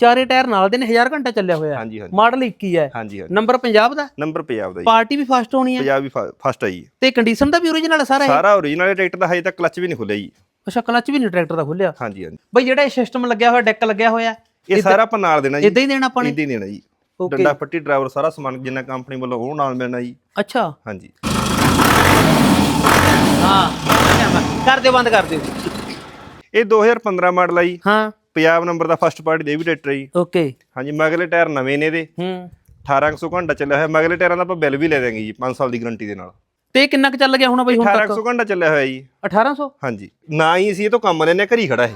ਚਾਰੇ ਟਾਇਰ ਨਾਲ ਦੇ ਨੇ 1000 ਘੰਟਾ ਚੱਲਿਆ ਹੋਇਆ। ਹਾਂਜੀ ਹਾਂਜੀ। ਮਾਡਲ 21 ਹੈ ਹਾਂਜੀ ਹਾਂਜੀ। ਨੰਬਰ ਪੰਜਾਬ ਦਾ? ਨੰਬਰ ਪੰਜਾਬ ਦਾ ਜੀ। ਪਾਰਟੀ ਵੀ ਫਸਟ ਹੋਣੀ ਹੈ। ਪੰਜਾਬ ਵੀ ਫਸਟ ਆ ਜੀ। ਤੇ ਕੰਡੀਸ਼ਨ ਦਾ ਵੀ ਓਰੀਜਨਲ ਹੈ ਸਾਰਾ ਇਹ? ਸਾਰਾ ਓਰੀਜਨਲ ਟਰੈਕਟਰ ਦਾ ਹਜੇ ਤੱਕ ਕਲਚ ਵੀ ਨਹੀਂ ਖੁੱਲਿਆ ਜੀ। ਅੱਛਾ ਕਲਚ ਵੀ ਨਹੀਂ ਟਰੈਕਟਰ ਦਾ ਖੁੱਲਿਆ। ਹਾਂਜੀ ਹਾਂਜੀ। ਬਈ ਜਿਹੜਾ ਇਹ ਸਿਸਟਮ ਲੱਗਿਆ ਹੋਇਆ ਡੈਕ ਲੱਗਿਆ ਹੋਇਆ ਇਹ ਸਾਰਾ ਆਪਾਂ ਨਾਲ ਦੇਣਾ ਜੀ। ਇਦਾਂ ਹੀ ਦੇਣਾ ਆਪਾਂ ਨੇ? ਇਦਾਂ ਹੀ ਦੇਣਾ ਜੀ। ਡੰਡਾ ਪੱਟੀ ਡਰਾਈਵਰ ਸਾਰਾ ਸਮਾਨ ਜਿੰਨਾ ਕੰਪਨੀ ਵੱਲੋਂ ਉਹ ਨਾਲ ਮਿਲਣਾ ਜੀ। ਅੱਛਾ। ਹਾਂਜੀ। ਹਾਂ ਕਰ ਦਿਓ ਬੰਦ ਕਰ ਦਿਓ। ਇਹ 2015 ਮਾਡਲ ਆ ਜੀ। ਹਾਂ। ਪੰਜਾਬ ਨੰਬਰ ਦਾ ਫਸਟ ਪਾਰਟੀ ਦੇ ਵੀ ਟਰੈਕਟਰ ਜੀ। ਓਕੇ ਹਾਂਜੀ ਮਗਲੇ ਟਾਇਰ ਨਵੇਂ ਨੇ ਇਹਦੇ। ਹੂੰ। 1800 ਘੰਟਾ ਚੱਲਿਆ ਹੋਇਆ। ਮਗਲੇ ਟਾਇਰਾਂ ਦਾ ਆਪਾਂ ਬਿੱਲ ਵੀ ਲੈ ਦਾਂਗੇ ਜੀ 5 ਸਾਲ ਦੀ ਗਾਰੰਟੀ ਦੇ ਨਾਲ। ਤੇ ਕਿੰਨਾ ਕੁ ਚੱਲ ਗਿਆ ਹੁਣ ਬਈ ਹੁਣ ਤੱਕ? 1800 ਘੰਟਾ ਚੱਲਿਆ ਹੋਇਆ ਜੀ। 1800 ਹਾਂਜੀ। ਨਾ ਹੀ ਅਸੀਂ ਇਹ ਤੋਂ ਕੰਮ ਲੈਣੇ ਘਰੀ ਖੜਾ ਇਹ।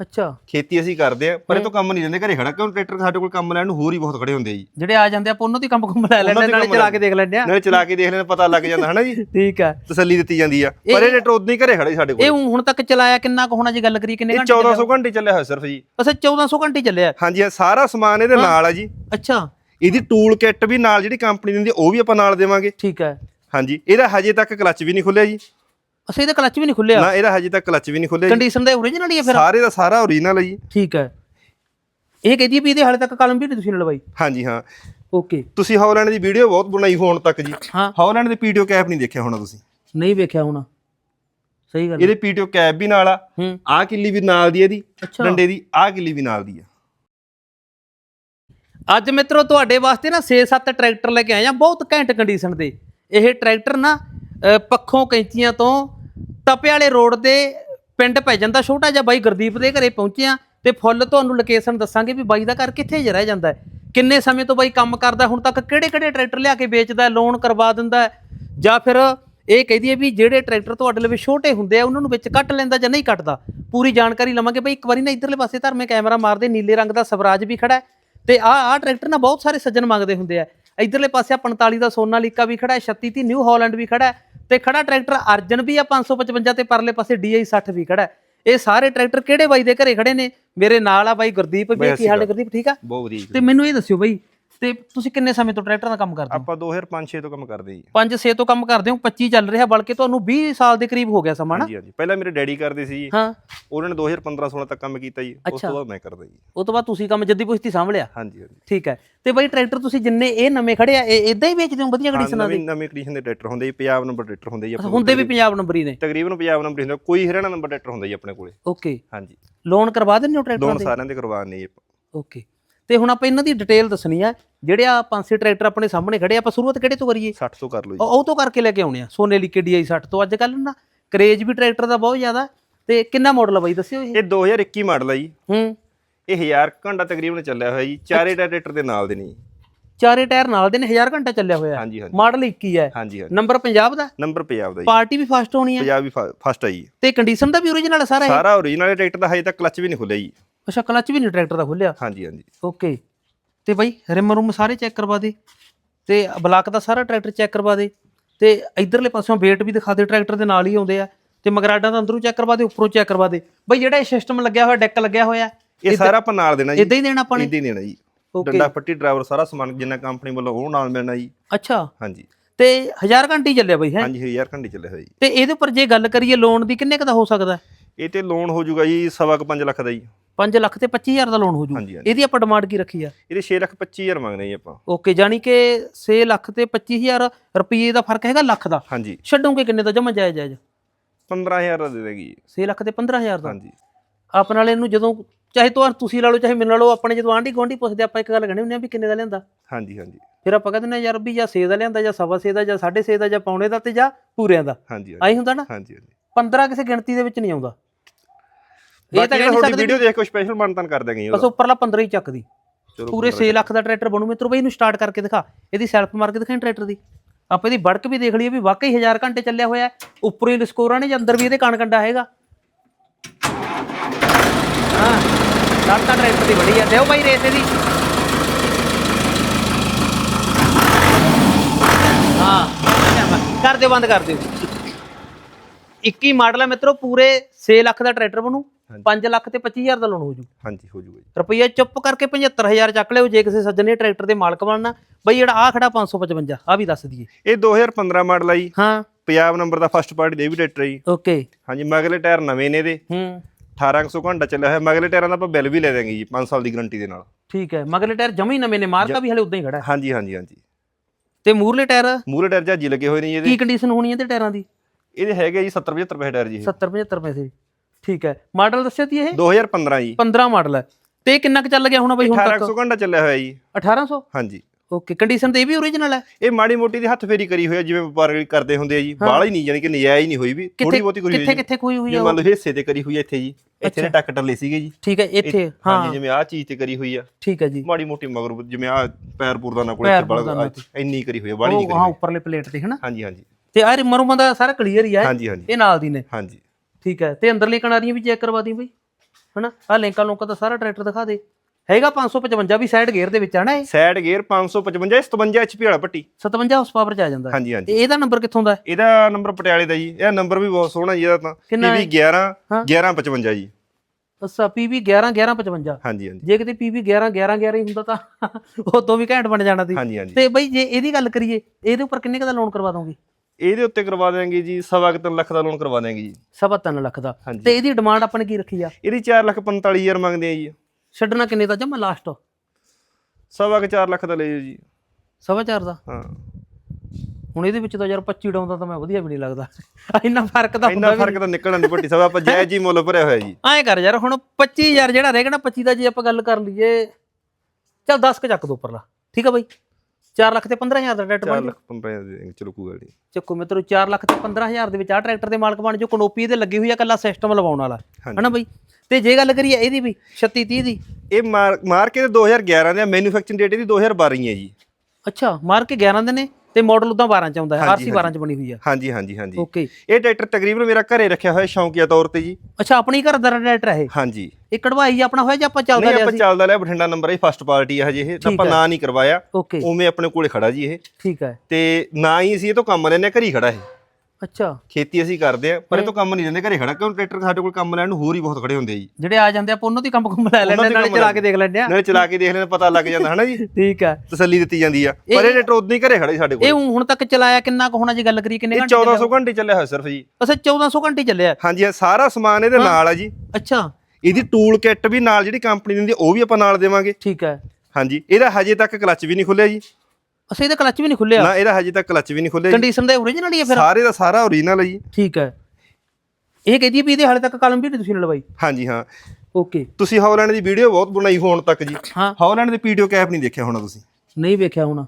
ਅੱਛਾ। ਖੇਤੀ ਅਸੀਂ ਕਰਦੇ ਆ ਪਰ ਇਹ ਤੋਂ ਕੰਮ ਨਹੀਂ ਲੈਂਦੇ ਘਰੇ ਖੜਾ ਕਿਉਂ? ਟਰੈਕਟਰ ਸਾਡੇ ਕੋਲ ਕੰਮ ਲੈਣ ਨੂੰ ਹੋਰ ਹੀ ਬਹੁਤ ਖੜੇ ਹੁੰਦੇ ਆ ਜੀ। ਜਿਹੜੇ ਆ ਜਾਂਦੇ ਆਪਾਂ ਉਹਨਾਂ ਦੀ ਕੰਮ ਕੁੰਮ ਲੈ ਲੈਂਦੇ ਨਾਲੇ ਚਲਾ ਕੇ ਦੇਖ ਲੈਂਦੇ ਆ। ਨਾਲੇ ਚਲਾ ਕੇ ਦੇਖ ਲੈਣ ਪਤਾ ਲੱਗ ਜਾਂਦਾ ਹਨਾ ਜੀ? ਠੀਕ ਹੈ ਤਸੱਲੀ ਦਿੱਤੀ ਜਾਂਦੀ ਆ। ਪਰ ਇਹ ਟਰੈਕਟਰ ਉਦੋਂ ਹੀ ਘਰੇ ਖੜਾ ਸਾਡੇ ਇਹ ਕੋਲ। ਹੁਣ ਤੱਕ ਚਲਾਇਆ ਕਿੰਨਾ ਕੁ ਹੋਣਾ ਜੀ ਗੱਲ ਕਰੀਏ ਕਿੰਨੇ ਇਹ ਘੰਟੇ 1400 ਘੰਟੇ ਚੱਲਿਆ ਹੋਇਆ ਸਿਰਫ ਜੀ। ਅੱਛਾ 1400 ਘੰਟੇ ਚੱਲਿਆ। ਹਾਂਜੀ ਇਹ ਸਾਰਾ ਸਮਾਨ ਇਹਦੇ ਨਾਲ ਆ ਜੀ। ਅੱਛਾ। ਇਹਦੀ ਟੂਲ ਕਿੱਟ ਵੀ ਨਾਲ ਜਿਹੜੀ ਕੰਪਨੀ ਦਿੰਦੀ ਆ, ਉਹ ਵੀ ਆਪਾਂ ਨਾਲ ਦੇਵਾਂਗੇ। ਠੀਕ ਹੈ ਹਾਂਜੀ ਇਹਦਾ ਹਜੇ ਤੱਕ ਕਲਚ ਵੀ ਨਹੀਂ ਖੁੱਲਿਆ ਜੀ। ਅੱਛਾ ਇਹਦਾ ਕਲਚ ਵੀ ਨਹੀਂ ਖੁੱਲਿਆ? ਨਾ ਇਹਦਾ ਹਜੇ ਤੱਕ ਕਲਚ ਵੀ ਨਹੀਂ ਖੁੱਲਿਆ ਜੀ। ਕੰਡੀਸ਼ਨ ਦਾ ਓਰੀਜਨਲ ਹੀ ਹੈ ਫਿਰ। ਸਾਰੇ ਦਾ ਸਾਰਾ ਓਰੀਜਨਲ ਹੈ ਜੀ। ਠੀਕ ਹੈ। ਇਹ ਕਹਦੀ ਵੀ ਇਹਦੇ ਹਾਲੇ ਤੱਕ ਕਲਮ ਵੀ ਨਹੀਂ ਤੁਸੀਂ ਲੜਵਾਈ? ਹਾਂਜੀ ਹਾਂ। ਓਕੇ ਤੁਸੀਂ ਹੌਲੈਂਡ ਦੀ ਵੀਡੀਓ ਬਹੁਤ ਬਣਾਈ ਹੁਣ ਤੱਕ ਜੀ। ਹਾਂ। ਹੌਲੈਂਡ ਦੇ ਪੀਟੀਓ ਕੈਪ ਨਹੀਂ ਦੇਖਿਆ ਹੋਣਾ ਤੁਸੀਂ। ਨਹੀਂ ਵੇਖਿਆ ਹੁਣ। ਸਹੀ ਗੱਲ ਇਹਦੇ ਪੀਟੀਓ ਕੈਪ ਵੀ ਨਾਲ ਆ। ਹੂੰ। ਆਹ ਕਿੱਲੀ ਵੀ ਨਾਲ ਦੀ ਇਹਦੀ ਅੱਛਾ। ਡੰਡੇ ਦੀ ਆਹ ਕਿੱਲੀ ਵੀ ਨਾਲ ਦੀ ਆ। ਅੱਜ ਮਿੱਤਰੋ ਤੁਹਾਡੇ ਵਾਸਤੇ ਨਾ 6-7 ਟਰੈਕਟਰ ਲੈ ਕੇ ਆਏ ਆ ਬਹੁਤ ਘੈਂਟ ਕੰਡੀਸ਼ਨ ਦੇ। ਇਹ ਟਰੈਕਟਰ ਨਾ ਅ, ਪੱਖੋਂ ਕੈਂਚੀਆਂ ਤੋਂ ਤਪੇ ਵਾਲੇ ਰੋਡ ਤੇ ਪਿੰਡ ਪੈ ਜਾਂਦਾ ਛੋਟਾ ਜਿਹਾ ਬਾਈ ਗੁਰਦੀਪ ਦੇ ਘਰੇ ਪਹੁੰਚੇ ਆ ਤੇ ਫੁੱਲ ਤੁਹਾਨੂੰ ਲੋਕੇਸ਼ਨ ਦੱਸਾਂਗੇ ਵੀ ਬਾਈ ਦਾ ਘਰ ਕਿੱਥੇ ਜ ਰਹਿ ਜਾਂਦਾ ਹੈ। ਕਿੰਨੇ ਸਮੇਂ ਤੋਂ ਬਾਈ ਕੰਮ ਕਰਦਾ ਹੁਣ ਤੱਕ ਕਿਹੜੇ ਕਿਹੜੇ ਟਰੈਕਟਰ ਲਿਆ ਕੇ ਵੇਚਦਾ ਲੋਨ ਕਰਵਾ ਦਿੰਦਾ ਜਾਂ ਫਿਰ ਇਹ ਕਹਦੀ ਹੈ ਵੀ ਜਿਹੜੇ ਟਰੈਕਟਰ ਤੁਹਾਡੇ ਲਈ ਛੋਟੇ ਹੁੰਦੇ ਆ, ਉਹਨਾਂ ਨੂੰ ਵਿੱਚ ਕੱਟ ਲੈਂਦਾ ਜਾਂ ਨਹੀਂ ਕੱਟਦਾ? ਪੂਰੀ ਜਾਣਕਾਰੀ ਲਵਾਂਗੇ ਬਈ, ਇੱਕ ਵਾਰੀ ਨਾ ਇਧਰਲੇ ਪਾਸੇ ਧਰਮੇ ਕੈਮਰਾ ਮਾਰਦੇ ਨੀਲੇ ਰੰਗ ਦਾ ਸਵਰਾਜ ਵੀ ਖੜਾ ਹੈ। ਤੇ ਆ ਆ ਟਰੈਕਟਰ ਨਾ ਬਹੁਤ ਸਾਰੇ ਸੱਜਣ ਮੰਗਦੇ ਹੁੰਦੇ ਆ। ਇਧਰਲੇ ਪਾਸੇ ਆ 45 ਦਾ ਸੋਨਾਲੀਕਾ ਵੀ ਖੜਾ ਹੈ 36 ਦੀ ਨਿਊ ਹਾਲੈਂਡ ਵੀ ਖੜਾ ਹੈ ਤੇ ਖੜਾ ਟਰੈਕਟਰ ਅਰਜਨ ਵੀ ਆ 555 ਤੇ ਪਰਲੇ ਪਾਸੇ DI 60 ਵੀ ਖੜਾ ਹੈ। ਇਹ ਸਾਰੇ ਟਰੈਕਟਰ ਕਿਹੜੇ ਬਾਈ ਦੇ ਘਰੇ ਖੜੇ ਨੇ? ਮੇਰੇ ਨਾਲ ਆ ਬਾਈ ਗੁਰਦੀਪ ਵੀ ਕੀ ਹਾਲ ਹੈ ਗੁਰਦੀਪ? ਠੀਕ ਆ? ਬਹੁਤ ਵਧੀਆ ਜੀ ਤੇ ਮੈਨੂੰ ਇਹ ਦੱਸਿਓ ਬਾਈ ਤੇ ਤੁਸੀਂ ਕਿੰਨੇ ਸਮੇਂ ਤੋਂ ਟਰੈਕਟਰ ਦਾ ਕੰਮ ਕਰਦੇ ਹੋ? ਆਪਾਂ 2005-6 ਤੋਂ ਕੰਮ ਕਰਦੇ ਜੀ। 5-6 ਤੋਂ ਕੰਮ ਕਰਦੇ ਹੋ 25 ਚੱਲ ਰਿਹਾ ਬਲਕਿ ਤੁਹਾਨੂੰ 20 ਸਾਲ ਦੇ ਕਰੀਬ ਹੋ ਗਿਆ ਸਮਾਂ ਨਾ ਹਾਂਜੀ ਹਾਂਜੀ। ਪਹਿਲਾਂ ਮੇਰੇ ਡੈਡੀ ਕਰਦੇ ਸੀ ਜੀ। ਹਾਂ। ਉਹਨਾਂ ਨੇ 2015-16 ਤੱਕ ਕੰਮ ਕੀਤਾ ਜੀ। ਉਸ ਤੋਂ ਬਾਅਦ ਮੈਂ ਕਰਦਾ ਜੀ। ਉਹ ਤੋਂ ਬਾਅਦ ਤੁਸੀਂ ਕੰਮ ਜੱਦੀ ਪੁਸ਼ਤੀ ਸਾਂਭ ਲਿਆ ਹਾਂਜੀ ਹਾਂਜੀ। ਠੀਕ ਹੈ। ਤੇ ਬਾਈ ਟਰੈਕਟਰ ਤੁਸੀਂ ਜਿੰਨੇ ਇਹ ਨਵੇਂ ਖੜੇ ਆ ਇਹ ਇਦਾਂ ਹੀ ਵੇਚਦੇ ਹੋ ਵਧੀਆ ਹਾਂ, ਕੰਡੀਸ਼ਨਾਂ ਦੇ ਨਵੀਂ ਨਵੀਂ ਕੰਡੀਸ਼ਨ ਦੇ ਟਰੈਕਟਰ ਹੁੰਦੇ ਜੀ। ਪੰਜਾਬ ਨੰਬਰ ਟਰੈਕਟਰ ਹੁੰਦੇ ਜੀ ਆਪਣੇ ਹੁੰਦੇ ਵੀ ਪੰਜਾਬ ਨੰਬਰ ਹੀ ਨੇ ਤਕਰੀਬਨ ਪੰਜਾਬ ਨੰਬਰ ਹੁੰਦਾ। ਕੋਈ ਹਰਿਆਣਾ ਨੰਬਰ ਟਰੈਕਟਰ ਹੁੰਦਾ ਜੀ ਆਪਣੇ ਕੋਲੇ। ਓਕੇ। ਹਾਂਜੀ। ਲੋਨ ਕਰਵਾ ਦਿੰਦੇ ਹੋ ਟਰੈਕਟਰਾਂ ਦੋਨ ਦੇ ਸਾਰਿਆਂ ਦੇ ਕਰਵਾਉਣ ਜੀ ਆਪਾਂ। ਓਕੇ। ਤੇ ਹੁਣ ਆਪਾਂ ਇਹਨਾਂ ਦੀ ਡਿਟੇਲ ਦੱਸਣੀ ਆ ਜਿਹੜੇ ਆ ਛੇ ਟਰੈਕਟਰ ਆਪਣੇ ਸਾਹਮਣੇ ਖੜੇ ਆਪਾਂ ਸ਼ੁਰੂਆਤ ਕਿਹੜੇ ਤੋਂ ਕਰੀਏ? 60 ਤੋਂ ਕਰ ਲਓ ਜੀ। ਉਹ ਤੋਂ ਕਰਕੇ ਲੈ ਕੇ ਆਉਣੇ ਆ ਸੋਨੇ ਲਿਕੇ DI 60 ਤੋਂ ਅੱਜ ਕੱਲ ਨਾ ਕਰੇਜ ਵੀ ਟਰੈਕਟਰ ਦਾ ਬਹੁਤ ਜ਼ਿਆਦਾ ਤੇ ਕਿੰਨਾ ਮਾਡਲ ਆ ਬਾਈ ਦੱਸਿਓ ਇਹ? ਇਹ 2021 ਮਾਡਲ ਆ ਜੀ। ਹੂੰ। ਇਹ 1000 ਘੰਟਾ ਤਕਰੀਬਨ ਚੱਲਿਆ ਹੋਇਆ ਜੀ ਚਾਰੇ ਟਰੈਕਟਰ ਦੇ ਨਾਲ ਦੇ ਨੇ ਜੀ। ਚਾਰੇ ਟਾਇਰ ਨਾਲ ਦੇ ਨੇ 1000 ਘੰਟਾ ਚੱਲਿਆ ਹੋਇਆ। ਹਾਂਜੀ ਹਾਂਜੀ। ਮਾਡਲ 21 ਹੈ ਹਾਂਜੀ ਹਾਂਜੀ। ਨੰਬਰ ਪੰਜਾਬ ਦਾ? ਨੰਬਰ ਪੰਜਾਬ ਦਾ ਜੀ। ਪਾਰਟੀ ਵੀ ਫਸਟ ਹੋਣੀ ਹੈ ਪੰਜਾਬ ਵੀ ਫਸਟ ਆ ਜੀ। ਤੇ ਕੰਡੀਸ਼ਨ ਦਾ ਵੀ ਓਰੀਜਨਲ ਸਾਰਾ ਇਹ? ਸਾਰਾ ਓਰੀਜਨਲ ਟਰੈਕਟਰ ਦਾ ਹਜੇ ਤੱਕ ਕਲਚ ਵੀ ਨਹੀਂ ਖੁੱਲਿਆ ਜੀ। ਅੱਛਾ ਕਲਚ ਵੀ ਨਹੀਂ ਟਰੈਕਟਰ ਦਾ ਖੁੱਲਿਆ? ਹਾਂਜੀ ਹਾਂਜੀ। ਓਕੇ ਤੇ ਬਾਈ ਰਿਮ ਰੂਮ ਸਾਰੇ ਚੈੱਕ ਕਰਵਾ ਦੇ। ਤੇ ਬਲਾਕ ਦਾ ਸਾਰਾ ਟਰੈਕਟਰ ਚੈੱਕ ਕਰਵਾ ਦੇ। ਤੇ ਇਧਰਲੇ ਪਾਸਿਓਂ ਵੇਟ ਵੀ ਦਿਖਾ ਦੇ ਟਰੈਕਟਰ ਦੇ ਨਾਲ ਹੀ ਆਉਂਦੇ ਆ। ਤੇ ਮਗਰਾਡਾਂ ਦਾ ਅੰਦਰੋਂ ਚੈੱਕ ਕਰਵਾ ਦੇ ਉੱਪਰੋਂ ਚੈੱਕ ਕਰਵਾ ਦੇ। ਬਾਈ ਜਿਹੜਾ ਇਹ ਸਿਸਟਮ ਲੱਗਿਆ ਹੋਇਆ ਡੈਕ ਲੱਗਿਆ ਹੋਇਆ ਇਹ ਸਾਰਾ ਆਪਾਂ ਨਾਲ ਦੇਣਾ ਜੀ। ਇਦਾਂ ਹੀ ਦੇਣਾ ਆਪਾਂ ਨੇ? ਇਦਾਂ ਹੀ ਦੇਣਾ ਜੀ। ਡੰਡਾ ਪੱਟੀ ਡਰਾਈਵਰ ਸਾਰਾ ਸਮਾਨ ਜਿੰਨਾ ਕੰਪਨੀ ਵੱਲੋਂ ਉਹ ਨਾਲ ਮਿਲਣਾ ਜੀ। ਅੱਛਾ। ਹਾਂਜੀ। ਤੇ 1000 ਘੰਟੇ ਚੱਲਿਆ ਬਾਈ ਹੈ? ਹਾਂਜੀ 1000 ਘੰਟੇ ਚੱਲੇ ਹੋਏ ਜੀ। ਤੇ ਇਹਦੇ ਉੱਪਰ ਜੇ ਗੱਲ ਕਰੀਏ ਲੋਨ ਦੀ ਕਿੰਨੇ ਕ ਦਾ ਹੋ ਸਕਦਾ? ਇਹ ਤੇ ਲੋਨ ਹੋ ਜਾਊਗਾ ਜੀ ਸਵਾ ਕੁ 5 ਲੱਖ ਦਾ ਜੀ। 5 ਲੱਖ ਤੇ 25000 ਦਾ ਲੋਨ ਹੋ ਜੂ ਹਾਂਜੀ ਹਾਂਜੀ। ਇਹਦੀ ਆਪਾਂ ਡਿਮਾਂਡ ਕੀ ਰੱਖੀ ਆ? ਇਹਦੇ 6 ਲੱਖ 25000 ਮੰਗਦੇ ਜੀ ਆਪਾਂ। ਓਕੇ ਜਾਨੀ ਕਿ 6 ਲੱਖ ਤੇ 25000 ਰੁਪਏ ਦਾ ਫ਼ਰਕ ਹੈਗਾ ਲੱਖ ਦਾ? ਹਾਂਜੀ। ਛੱਡੋਗੇ ਕਿੰਨੇ ਦਾ? ਜਮਾ ਜਾਇਜ਼ ਜਾਇਜ਼ 15000 ਦਾ ਦੇ ਦੇਗੀ ਜੀ। 6 ਲੱਖ ਤੇ 15000 ਦਾ? ਹਾਂਜੀ। ਆਪ ਨਾਲ ਇਹਨੂੰ ਜਦੋਂ ਚਾਹੇ ਤੋਂ ਤੁਸੀਂ ਲਾ ਲਓ ਚਾਹੇ ਮੈਨੂੰ ਲਾ ਲਓ ਆਪਣੇ ਜਦੋਂ ਆਂਢੀ ਗੁਆਂਢੀ ਪੁੱਛਦੇ ਆਪਾਂ ਇੱਕ ਗੱਲ ਕਹਿੰਦੇ ਹੁੰਦੇ ਆ ਵੀ ਕਿੰਨੇ ਦਾ ਲਿਆਂਦਾ? ਹਾਂਜੀ ਹਾਂਜੀ। ਫਿਰ ਆਪਾਂ ਕਹਿੰਦੇ ਨੇ ਯਾਰ ਵੀ ਜਾਂ 6 ਦਾ ਲਿਆਂਦਾ ਜਾਂ ਸਵਾ 6 ਦਾ ਜਾਂ 6.5 ਦਾ ਜਾਂ ਪੌਣੇ ਦਾ ਤੇ ਜਾਂ ਪੂਰਿਆਂ ਦਾ। ਹਾਂਜੀ ਹਾਂਜੀ। ਆਈ ਹੁੰਦਾ ਨਾ? ਹਾਂਜੀ ਹਾਂਜੀ। 15 ਕਿਸੇ ਗਿਣਤੀ ਦੇ ਵਿੱਚ ਨਹੀਂ ਆਉਂਦਾ। ਇਹ ਤਾਂ ਤੁਹਾਡੀ ਵੀਡੀਓ ਦੇਖ ਕੇ ਸਪੈਸ਼ਲ ਮਾਨਤਾਨ ਕਰ ਦਾਂਗੇ ਬਸ। ਉੱਪਰਲਾ 15 ਹੀ ਚੱਕਦੀ। ਪੂਰੇ 6 ਲੱਖ ਦਾ ਟਰੈਕਟਰ ਬਣੂ। ਮਿੱਤਰੋ ਬਈ ਇਹਨੂੰ ਸਟਾਰਟ ਕਰਕੇ ਦਿਖਾ। ਇਹਦੀ ਸੈਲਫ ਮਾਰ ਕੇ ਦਿਖਾਈ ਟਰੈਕਟਰ ਦੀ। ਆਪਾਂ ਇਹਦੀ ਬੜਕ ਵੀ ਦੇਖ ਲਈਏ ਵੀ ਵਾਕਈ 1000 ਘੰਟੇ ਚੱਲਿਆ ਹੋਇਆ। ਉੱਪਰੋਂ ਹੀ ਲਸਕੋਰਾਂ ਨੇ ਜਾਂ ਅੰਦਰ ਵੀ ਇਹਦੇ ਕਣ ਕੰਡਾ ਹੈਗਾ। ਹਾਂ ਲੱਤਾਂ ਟਰੈਕਟਰ ਦੀ ਬੜੀ ਆ। ਦਿਓ ਬਾਈ ਰੇਸ ਇਹਦੀ। ਹਾਂ ਕਰ ਦਿਓ ਬੰਦ ਕਰ ਦਿਓ। 21 ਮਾਡਲ ਹੈ ਮਿੱਤਰੋ ਪੂਰੇ 6 ਲੱਖ ਦਾ ਟਰੈਕਟਰ ਬਣੂ। 5 ਲੱਖ ਤੇ 25000 ਦਾ ਲੋਨ ਹੋ ਜੂ। ਹਾਂਜੀ ਹੋ ਜਾਊਗਾ ਜੀ। ਰੁਪਈਆ ਚੁੱਪ ਕਰਕੇ 75000 ਚੱਕ ਲਿਓ ਜੇ ਕਿਸੇ ਸੱਜਣ ਨੇ ਟਰੈਕਟਰ ਦੇ ਮਾਲਕ ਬਣਨਾ। ਬਈ ਜਿਹੜਾ ਆ ਖੜਾ 555 ਆ ਵੀ ਦੱਸ ਦਈਏ। ਇਹ 2015 ਮਾਡਲ ਆ ਜੀ। ਹਾਂ। ਪੰਜਾਬ ਨੰਬਰ ਦਾ ਫਸਟ ਪਾਰਟੀ ਦੇ ਵੀ ਟਰੈਕਟਰ ਜੀ। ਓਕੇ। ਹਾਂਜੀ ਮਗਲੇ ਟਾਇਰ ਨਵੇਂ ਨੇ ਇਹਦੇ। ਹੂੰ। 1800 ਘੰਟਾ ਚੱਲਿਆ ਹੋਇਆ। ਮਗਲੇ ਟਾਇਰਾਂ ਦਾ ਆਪਾਂ ਬਿੱਲ ਵੀ ਲੈ ਦਾਂਗੇ ਜੀ 5 ਸਾਲ ਦੀ ਗਾਰੰਟੀ ਦੇ ਨਾਲ। ਠੀਕ ਹੈ ਮਗਰਲੇ ਟਾਇਰ ਜਮੀ ਨਵੇਂ ਨੇ ਮਾਰਕਾ ਵੀ ਹਲੇ ਉਦਾਂ ਹੀ ਖੜਾ ਹੈ। ਹਾਂਜੀ ਹਾਂਜੀ ਹਾਂਜੀ। ਤੇ ਮੂਰਲੇ ਟਾਇਰ? ਮੂਰੇ ਟਾਇਰ ਜਾਜੀ ਲੱਗੇ ਹੋਏ ਨੇ ਇਹਦੇ। ਕੀ ਕੰਡੀਸ਼ਨ ਹੋਣੀ ਹੈ ਤੇ ਟਾਇਰਾਂ ਦੀ? ਇਹਦੇ ਹੈਗੇ ਜੀ 70 75 ਰੁਪਏ ਟਾਇਰ ਜੀ ਇਹ। 70 75 ਪੈਸੇ ਠੀਕ ਹੈ। ਮਾਡਲ ਦੱਸਿਆ ਤੀ ਇਹ? 2015 ਜੀ। 15 ਮਾਡਲ ਹੈ। ਤੇ ਇਹ ਕਿੰਨਾ ਕੁ ਚੱਲ ਗਿਆ ਹੋਣਾ ਬਈ ਹੁਣ ਤੱਕ? 1800 ਘੰਟਾ ਚੱਲਿਆ ਹੋਇਆ ਜੀ। 1800 ਹਾਂਜੀ। ਓਕੇ ਕੰਡੀਸ਼ਨ ਤੇ ਇਹ ਵੀ ਓਰੀਜਨਲ ਹੈ? ਇਹ ਮਾੜੀ ਮੋਟੀ ਦੀ ਹੱਥ ਫੇਰੀ ਕਰੀ ਹੋਈ ਆ ਜਿਵੇਂ ਵਪਾਰ ਕਰਦੇ ਹੁੰਦੇ ਆ ਜੀ। ਬਾਹਲਾ ਹੀ ਨਹੀਂ ਯਾਨੀ ਕਿ ਨਜਾਇਜ਼ ਨਹੀਂ ਹੋਈ ਵੀ। ਥੋੜੀ ਕਿੱਥੇ ਬਹੁਤੀ ਕਰੀ ਹੋਈ ਕਿੱਥੇ ਜੀ। ਕਿੱਥੇ ਕੋਈ ਹੋਈ ਆ ਮੰਨ ਲਓ ਹਿੱਸੇ ਤੇ ਕਰੀ ਹੋਈ ਆ ਇੱਥੇ ਜੀ। ਇੱਥੇ ਨੇ ਟੱਕ ਟੱਲੇ ਸੀਗੇ ਜੀ। ਠੀਕ ਹੈ ਇੱਥੇ ਹਾਂ। ਹਾਂਜੀ ਜਿਵੇਂ ਆਹ ਚੀਜ਼ ਤੇ ਕਰੀ ਹੋਈ ਆ। ਠੀਕ ਹੈ ਜੀ। ਮਾੜੀ ਮੋਟੀ ਮਗਰ ਜਿਵੇਂ ਆ ਪੈਰ ਪੂਰਦਾ ਨਾ ਕੋਲ ਪੈਰ ਇੱਥੇ ਪੁਰਦਾਨਾ ਬੜਾ ਇੰਨੀ ਕਰੀ ਹੋਈ ਆ ਬਾਹਲੀ ਨਹੀਂ ਉਹ ਕਰੀ ਹਾਂ ਹੋਈ। ਉੱਪਰਲੇ ਪਲੇਟ ਤੇ ਹਨਾ? ਹਾਂਜੀ ਹਾਂਜੀ। ਤੇ ਆਹ ਮਰੂਮਾਂ ਦਾ ਸਾਰਾ ਕਲੀਅਰ ਹੀ ਹਾਂਜੀ ਹਾਂਜੀ। ਇਹ ਨਾਲ ਦੀ ਨੇ। ਹਾਂਜੀ। ਠੀਕ ਹੈ। ਤੇ ਅੰਦਰਲੀ ਕਨਾਰੀਆਂ ਵੀ ਚੈੱਕ ਕਰਵਾ ਦੀ ਬਈ। ਹਨਾ? ਆ ਲਿੰਕਾਂ ਲੋਕਾਂ ਦਾ ਸਾਰਾ ਟਰੈਕਟਰ ਦਿਖਾ ਦੇ। ਹੈਗਾ 555 ਵੀ ਸਾਈਡ ਗੇਅਰ ਦੇ ਵਿੱਚ ਆਣਾ ਇਹ? ਸਾਈਡ ਗੇਅਰ 555 57 HP ਵਾਲਾ ਪੱਟੀ। 57 ਹਾਰਸ ਪਾਵਰ ਚ ਆ ਜਾਂਦਾ। ਹੈ। ਹਾਂਜੀ ਹਾਂਜੀ। ਤੇ ਇਹਦਾ ਨੰਬਰ ਕਿੱਥੋਂ ਦਾ? ਹੈ ਇਹਦਾ ਨੰਬਰ ਪਟਿਆਲੇ ਦਾ ਜੀ। ਇਹ ਨੰਬਰ ਵੀ ਬਹੁਤ ਸੋਹਣਾ ਜੀ ਇਹਦਾ ਤਾਂ। ਕਿੰਨਾ PV 11 ਹਾਂ। 1155 ਜੀ। ਅੱਛਾ PV 11 1155 ਹਾਂਜੀ ਹਾਂਜੀ। ਜੇ ਕਿਤੇ PV 11 11 11 ਹੀ ਹੁੰਦਾ ਤਾਂ ਉਦੋਂ ਵੀ ਘੈਂਟ ਬਣ ਜਾਣਾ ਸੀ। ਹਾਂਜੀ ਹਾਂਜੀ। ਤੇ ਬਈ ਜੇ ਇਹਦੀ ਗੱਲ ਕਰੀਏ ਇਹਦੇ ਉੱਪਰ ਕਿੰਨੇ ਕੁ ਦਾ ਲੋਨ ਕਰਵਾ ਦੋਗੇ? ਇਹਦੇ ਉੱਤੇ ਕਰਵਾ ਦੇਾਂਗੇ ਜੀ ਸਵਾ ਕੁ ਤਿੰਨ ਲੱਖ ਦਾ ਲੋਨ ਕਰਵਾ ਦੇਾਂਗੇ ਜੀ। ਸਵਾ ਤਿੰਨ ਲੱਖ ਦਾ। ਹਾਂਜੀ। ਤੇ ਇਹਦੀ ਡਿਮਾਂਡ ਆਪਾਂ ਨੇ ਕੀ ਰੱਖੀ ਆ? ਇਹਦੀ 4 ਲੱਖ 45000 ਮੰਗਦੇ ਆ ਜੀ। ਛੱਡਣਾ ਕਿੰਨੇ ਦਾ ਜਮਾ ਲਾਸਟ ਸਵਾ ਕੁ 4 ਲੱਖ ਦਾ ਲੈ ਜਾਓ ਜੀ। ਸਵਾ ਚਾਰ ਦਾ? ਹਾਂ। ਹੁਣ ਇਹਦੇ ਵਿੱਚ ਤਾਂ ਯਾਰ 25 ਡਾਉਂਦਾ ਤਾਂ ਮੈਂ ਵਧੀਆ ਵੀ ਨਹੀਂ ਲੱਗਦਾ। ਇੰਨਾ ਫ਼ਰਕ ਤਾਂ ਹੁੰਦਾ ਇੰਨਾ ਫ਼ਰਕ ਤਾਂ ਨਿਕਲਣ ਦੀ ਵੱਡੀ ਸਵਾ ਆਪਾਂ ਜਾਇਜ਼ ਜੀ ਮੁੱਲ ਭਰਿਆ ਹੋਇਆ ਜੀ। ਐਂ ਕਰ ਯਾਰ ਹੁਣ 25000 ਜਿਹੜਾ ਰਹਿ ਗਿਆ ਨਾ 25 ਦਾ ਜੇ ਆਪਾਂ ਗੱਲ ਕਰ ਲਈਏ ਚੱਲ 10 ਕ ਚੱਕ ਦੋ ਉੱਪਰਲਾ। ਠੀਕ ਆ ਬਾਈ? 4 ਲੱਖ ਤੇ 15000 ਦਾ ਟਰੈਕਟਰ 4 ਬਣ ਲੱਖ 15000 ਦੇ ਦੇਂਗੇ ਚਲੋ ਕੋਈ ਗੱਲ ਨਹੀਂ ਚੱਕੋ ਮਿੱਤਰੋ 4 ਲੱਖ ਤੇ 15000 ਦੇ ਵਿੱਚ ਆ ਟਰੈਕਟਰ ਦੇ ਮਾਲਕ ਬਣ ਜੋ ਕਨੋਪੀ ਇਹਦੇ ਲੱਗੀ ਹੋਈ ਆ ਕੱਲਾ ਸਿਸਟਮ ਲਵਾਉਣ ਵਾਲਾ। ਹਾਂਜੀ। ਹਨਾ ਬਾਈ? ਤੇ ਜੇ ਗੱਲ ਕਰੀਏ ਇਹਦੀ ਵੀ 36 30 ਦੀ। ਇਹ ਮਾਰ ਮਾਰ ਕੇ 2011 ਦੇ ਮੈਨੂਫੈਕਚਰਿੰਗ ਡੇਟ ਇਹਦੀ 2012 ਹੀ ਹੈ ਜੀ। ਅੱਛਾ ਮਾਰ ਕੇ 11 ਦੇ ਨੇ? ਤੇ ਮਾਡਲ ਉਦਾਂ 12 ਚ ਆਉਂਦਾ ਹੈ ਆਰਸੀ 12 ਚ ਬਣੀ ਹੋਈ ਆ। ਹਾਂਜੀ ਹਾਂਜੀ ਹਾਂਜੀ। ਓਕੇ ਇਹ ਟਰੈਕਟਰ ਤਕਰੀਬਨ ਮੇਰਾ ਘਰੇ ਰੱਖਿਆ ਹੋਇਆ ਸ਼ੌਂਕੀਆ ਤੌਰ ਤੇ ਜੀ। ਅੱਛਾ ਆਪਣੀ ਘਰ ਦਾ ਟਰੈਕਟਰ ਹੈ ਇਹ? ਹਾਂਜੀ। ਇਹ ਕਢਵਾਈ ਆਪਣਾ ਹੋਇਆ ਜਾਂ ਆਪਾਂ ਚੱਲਦਾ ਨਹੀਂ ਲਿਆ ਆਪਾਂ ਸੀ? ਚੱਲਦਾ ਲਿਆ ਬਠਿੰਡਾ ਨੰਬਰ ਹੈ ਫਸਟ ਪਾਰਟੀ ਹੈ ਹਜੇ ਇਹ। ਆਪਾਂ ਨਾਂ ਨਹੀਂ ਕਰਵਾਇਆ। ਓਕੇ ਉਵੇਂ ਆਪਣੇ ਕੋਲੇ ਖੜਾ ਜੀ ਇਹ। ਠੀਕ ਹੈ। ਤੇ ਨਾ ਹੀ ਅਸੀਂ ਇਹ ਤੋਂ ਕੰਮ ਲੈਣੇ ਘਰੀ ਖੜਾ ਇਹ। ਅੱਛਾ। ਖੇਤੀ ਅਸੀਂ ਕਰਦੇ ਆ ਪਰ ਇਹ ਤੋਂ ਕੰਮ ਨਹੀਂ ਲੈਂਦੇ ਘਰੇ ਖੜਾ ਕਿਉਂ ਟਰੈਕਟਰ ਸਾਡੇ ਕੋਲ ਕੰਮ ਲੈਣ ਨੂੰ ਹੋਰ ਹੀ ਬਹੁਤ ਖੜੇ ਹੁੰਦੇ ਆ ਜੀ। ਜਿਹੜੇ ਆ ਜਾਂਦੇ ਆਪਾਂ ਉਹਨਾਂ ਦੀ ਕੰਮ ਕੰਮ ਲੈ ਲੈਂਦੇ ਨਾਲੇ ਚਲਾ ਕੇ ਦੇਖ ਲੈਂਦੇ ਆ। ਨਾਲੇ ਚਲਾ ਕੇ ਦੇਖ ਲੈਣ ਪਤਾ ਲੱਗ ਜਾਂਦਾ ਹਨਾ ਜੀ? ਠੀਕ ਹੈ ਤਸੱਲੀ ਦਿੱਤੀ ਜਾਂਦੀ ਆ। ਪਰ ਇਹ ਟਰੈਕਟਰ ਉਦੋਂ ਹੀ ਘਰੇ ਖੜਾ ਸਾਡੇ ਕੋਲ। ਇਹ ਹੁਣ ਤੱਕ ਚਲਾਇਆ ਕਿੰਨਾ ਕੁ ਹੋਣਾ ਜੇ ਗੱਲ ਕਰੀਏ ਕਿੰਨੇ ਘੰਟੇ 1400 ਘੰਟੇ ਚੱਲਿਆ ਹੋਇਆ ਸਿਰਫ ਜੀ। ਅੱਛਾ 1400 ਘੰਟੇ ਚੱਲਿਆ? ਹਾਂਜੀ ਸਾਰਾ ਸਮਾਨ ਇਹਦੇ ਨਾਲ ਆ ਜੀ। ਅੱਛਾ। ਇਹਦੀ ਟੂਲ ਕਿੱਟ ਵੀ ਨਾਲ ਜਿਹੜੀ ਕੰਪਨੀ ਦਿੰਦੀ ਆ, ਉਹ ਵੀ ਆਪਾਂ ਨਾਲ ਦੇਵਾਂਗੇ। ਠੀਕ ਹੈ ਹਾਂਜੀ ਇਹਦਾ ਹਜੇ ਤੱਕ ਕਲੱਚ ਵੀ ਨਹੀਂ ਖੁੱਲਿਆ ਜੀ। ਅੱਛਾ ਇਹਦਾ ਕਲਚ ਵੀ ਨਹੀਂ ਖੁੱਲਿਆ? ਨਾ ਇਹਦਾ ਹਜੇ ਤੱਕ ਕਲੱਚ ਵੀ ਨਹੀਂ ਖੁੱਲਿਆ ਜੀ। ਕੰਡੀਸ਼ਨ ਦਾ ਓਰੀਜਨਲ ਹੀ ਹੈ ਫਿਰ। ਸਾਰੇ ਦਾ ਸਾਰਾ ਓਰੀਜਨਲ ਹੈ ਜੀ। ਠੀਕ ਹੈ। ਇਹ ਕਹਦੀ ਵੀ ਇਹਦੇ ਹਾਲੇ ਤੱਕ ਕਲਮ ਵੀ ਨਹੀਂ ਤੁਸੀਂ ਲਵਾਈ? ਹਾਂਜੀ ਹਾਂ। ਓਕੇ ਤੁਸੀਂ ਹੌਲੈਂਡ ਦੀ ਵੀਡੀਓ ਬਹੁਤ ਬਣਾਈ ਹੋਣ ਤੱਕ ਜੀ। ਹਾਂ। ਹੌਲੈਂਡ ਦੇ ਪੀਡੀਓ ਕੈਪ ਨਹੀਂ ਦੇਖਿਆ ਹੋਣਾ ਤੁਸੀਂ। ਨਹੀਂ ਵੇਖਿਆ ਹੋਣਾ।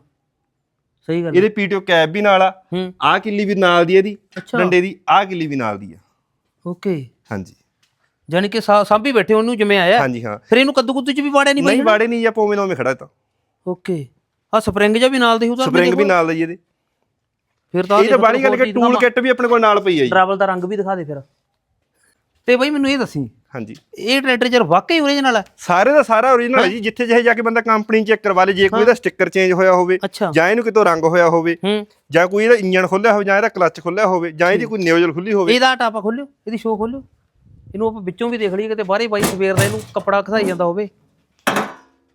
ਸਹੀ ਗੱਲ ਹੈ। ਇਹਦੇ ਪੀਡੀਓ ਕੈਪ ਵੀ ਨਾਲ ਆ। ਹੂੰ। ਆਹ ਕਿੱਲੀ ਵੀ ਨਾਲ ਦੀ ਇਹਦੀ। ਅੱਛਾ। ਡੰਡੇ ਦੀ ਆਹ ਕਿੱਲੀ ਵੀ ਨਾਲ ਦੀ ਆ। ਓਕੇ ਹਾਂਜੀ। ਜਾਨੀ ਕਿ ਸਾ- ਸਾਂਭੀ ਬੈਠੇ ਉਹਨੂੰ ਜਿਵੇਂ ਆਇਆ। ਹਾਂਜੀ ਹਾਂ। ਫਿਰ ਇਹਨੂੰ ਕੱਦੂ ਕੁੱਦੂ ਚ ਵੀ ਵਾੜਿਆ ਨਹੀਂ ਬਾਈ ਨਹੀਂ ਬਾੜੇ ਨਹੀਂ ਜਾਂ ਪੋਵੇਂ ਨੋਵੇਂ ਖੜਾ ਇਹ ਤਾਂ। ਓਕੇ ਆ ਸਪਰਿੰਗ ਜਿਹਾ ਵੀ ਨਾਲ ਦੀ ਉਹਦਾ ਸਪਰਿੰਗ ਵੀ ਨਾਲ ਜੀ ਇਹਦੇ। ਫਿਰ ਤਾਂ ਇਹ ਤਾਂ ਬਾੜੀ ਗੱਲ ਕਿ ਟੂਲ ਕਿੱਟ ਵੀ ਆਪਣੇ ਕੋਲ ਨਾਲ ਪਈ ਆ ਜੀ। ਟਰੈਵਲ ਦਾ ਰੰਗ ਵੀ ਦਿਖਾ ਦੇ ਫਿਰ। ਤੇ ਬਾਈ ਮੈਨੂੰ ਇਹ ਦੱਸੀ ਹਾਂਜੀ। ਇਹ ਟਰੈਕਟਰ ਜਰ ਵਾਕਈ ਓਰੀਜਨਲ ਹੈ ਸਾਰੇ ਦਾ ਸਾਰਾ ਓਰੀਜਨਲ ਹੈ? ਜੀ ਜਿੱਥੇ ਜਿਹੇ ਜਾ ਕੇ ਬੰਦਾ ਕੰਪਨੀ ਚੈੱਕ ਕਰਵਾ ਲੇ ਜੇ ਕੋਈ ਇਹਦਾ ਸਟicker ਚੇਂਜ ਹੋਇਆ ਹੋਵੇ ਜਾਂ ਇਹਨੂੰ ਕਿਤੋਂ ਰੰਗ ਹੋਇਆ ਹੋਵੇ ਹੂੰ। ਜਾਂ ਕੋਈ ਇਹਦਾ ਇੰਜਨ ਖੁੱਲਿਆ ਹੋਵੇ ਜਾਂ ਇਹਦਾ ਕਲੱਚ ਖੁੱਲਿਆ ਹੋਵੇ ਜਾਂ ਇਹਦੀ ਕੋਈ ਨਿਊਜ਼ਲ ਖੁੱਲੀ ਹੋਵੇ। ਇਹਦਾ ਟਾਪਾ ਖੋਲਿਓ ਇਹਦੀ ਸ਼ੋ ਖੋਲਿਓ। ਇਹਨੂੰ ਆਪਾਂ ਵਿੱਚੋਂ ਵੀ ਦੇਖ ਲਈਏ ਕਿਤੇ ਬਾਹਰੇ ਬਾਈ ਸਵੇਰ ਦਾ ਇਹਨੂੰ ਕੱਪੜਾ ਖਸਾਈ ਜਾਂਦਾ ਹੋਵੇ।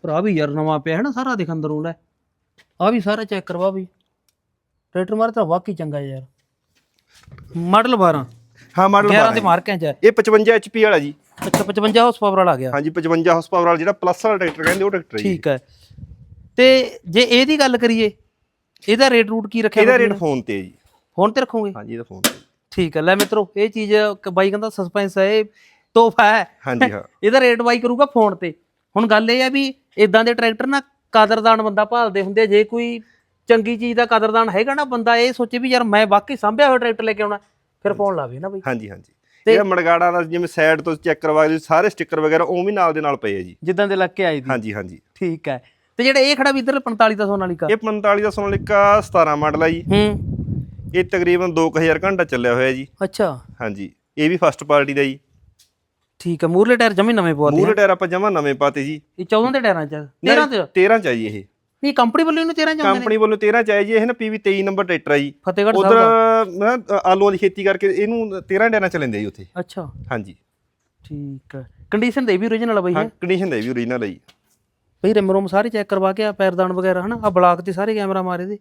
ਭਰਾ ਵੀ ਯਾਰ ਨਵਾਂ ਪਿਆ ਹੈ ਨਾ ਸਾਰਾ ਦਿਖ ਅੰਦਰੋਂ ਲੈ। ਆ ਵੀ ਸਾਰਾ ਚੈੱਕ ਕਰਵਾ ਵੀ। ਟਰੈਕਟਰ ਮਾਰ ਤਾਂ ਵਾਕਈ ਚੰਗਾ ਯਾਰ। ਮਾਡਲ 12 ਹਾਂ ਮਾਡਲ 11 ਦੇ ਮਾਰਕਾਂ ਚ ਹੈ ਇਹ 55 HP ਵਾਲਾ ਜੀ। ਅੱਛਾ 55 ਹਾਰਸ ਪਾਵਰ ਵਾਲਾ ਆ ਗਿਆ। ਹਾਂਜੀ 55 ਹਾਰਸ ਪਾਵਰ ਵਾਲਾ ਜਿਹੜਾ ਪਲੱਸ ਵਾਲਾ ਟਰੈਕਟਰ ਕਹਿੰਦੇ ਉਹ ਟਰੈਕਟਰ ਹੈ ਠੀਕ ਹੈ। ਤੇ ਜੇ ਇਹਦੀ ਗੱਲ ਕਰੀਏ ਇਹਦਾ ਰੇਟ ਰੂਟ ਕੀ ਰੱਖਿਆ ਇਹਦਾ ਰੇਟ? ਫੋਨ ਤੇ ਜੀ। ਫੋਨ ਤੇ ਰੱਖੋਗੇ? ਹਾਂਜੀ ਇਹਦਾ ਫੋਨ ਤੇ ਠੀਕ ਹੈ ਲੈ ਮਿੱਤਰੋ ਇਹ ਚੀਜ਼ ਬਾਈ ਕਹਿੰਦਾ ਸਸਪੈਂਸ ਹੈ ਇਹ ਤੋਹਫਾ ਹੈ। ਹਾਂਜੀ ਹਾਂ। ਇਹਦਾ ਰੇਟ ਬਾਈ ਕਰੂਗਾ ਫੋਨ ਤੇ। ਹੁਣ ਗੱਲ ਇਹ ਆ ਵੀ ਇਦਾਂ ਦੇ ਟਰੈਕਟਰ ਨਾ ਕਦਰਦਾਨ ਬੰਦਾ ਭਾਲਦੇ ਹੁੰਦੇ ਜੇ ਕੋਈ ਚੰਗੀ ਚੀਜ਼ ਦਾ ਕਦਰਦਾਨ ਹੈਗਾ ਨਾ ਬੰਦਾ ਇਹ ਸੋਚੇ ਵੀ ਯਾਰ ਮੈਂ ਵਾਕਈ ਸਾਂਭਿਆ ਹੋਇਆ ਟਰੈਕਟਰ ਲੈ ਕੇ ਆਉਣਾ ਫਿਰ ਫੋਨ ਲਾਵੇ ਨਾ ਬਾਈ। ਹਾਂਜੀ ਹਾਂਜੀ। ਇਹ ਮੜਗਾੜਾ ਦਾ ਜਿਵੇਂ ਸਾਈਡ ਤੋਂ ਚੈੱਕ ਕਰਵਾ ਲਈ ਸਾਰੇ ਸਟicker ਵਗੈਰਾ ਉਹ ਵੀ ਨਾਲ ਦੇ ਨਾਲ ਪਏ ਆ ਜੀ। ਜਿੱਦਾਂ ਦੇ ਲੱਗ ਕੇ ਆਈ ਦੀ। ਹਾਂਜੀ ਹਾਂਜੀ। ਠੀਕ ਹੈ। ਤੇ ਜਿਹੜਾ ਇਹ ਖੜਾ ਵੀ ਇਧਰ 45 ਦਾ ਸੋਨਾਲੀਕਾ ਇਹ 45 ਦਾ ਸੋਨਾਲੀਕਾ 17 ਮਾਡਲ ਆ ਜੀ। ਹੂੰ। ਇਹ ਤਕਰੀਬਨ 2000 ਘੰਟਾ ਚੱਲਿਆ ਹੋਇਆ ਜੀ। ਅੱਛਾ। ਹਾਂਜੀ। ਇਹ ਵੀ ਫਸਟ ਪਾਰਟੀ ਦਾ ਜੀ। ਠੀਕ ਹੈ ਮੂਰਲੇ ਟਾਇਰ ਜਮੇ ਨਵੇਂ ਪਵਾਤੇ ਮੂਰੇ ਟਾਇਰ ਆਪਾਂ ਜਮਾ ਨਵੇਂ ਪਾਤੇ ਜੀ। ਇਹ 14 ਦੇ ਟਾਇਰਾਂ ਚ 13 ਤੇ 13 ਚ ਆ? ਜੀ ਇਹ। ਨਹੀਂ ਕੰਪਨੀ ਵੱਲੋਂ ਇਹਨੂੰ 13 ਚ ਆਉਂਦੇ ਨੇ? ਕੰਪਨੀ ਵੱਲੋਂ 13 ਚ ਜੀ ਇਹ ਨਾ ਪੀਵੀ 23 ਨੰਬਰ ਟਰੈਕਟਰ ਆ ਜੀ। ਫਤਿਹਗੜ੍ਹ ਉਧਰ ਸਾਹਿਬ ਦਾ ਆਲੂਆਂ ਦੀ ਖੇਤੀ ਕਰਕੇ ਇਹਨੂੰ 13 ਡੈਨਾ ਚ ਲੈਂਦੇ ਜੀ ਉੱਥੇ। ਅੱਛਾ। ਹਾਂਜੀ। ਠੀਕ ਹੈ ਕੰਡੀਸ਼ਨ ਇਹ ਵੀ ਓਰੀਜਨਲ ਆ ਬਾਈ ਹਾਂ ਕੰਡੀਸ਼ਨ ਦਾ ਇਹ ਵੀ ਓਰੀਜਨਲ ਹੈ ਜੀ। ਬਈ ਰਿਮ ਰੋਮ ਸਾਰੇ ਚੈੱਕ ਕਰਵਾ ਕੇ ਆ ਪੈਰਦਾਨ ਵਗੈਰਾ ਹਨਾ? ਆ ਬਲਾਕ ਤੇ ਸਾਰੇ ਕੈਮਰਾ ਮਾਰੇ ਦੇ।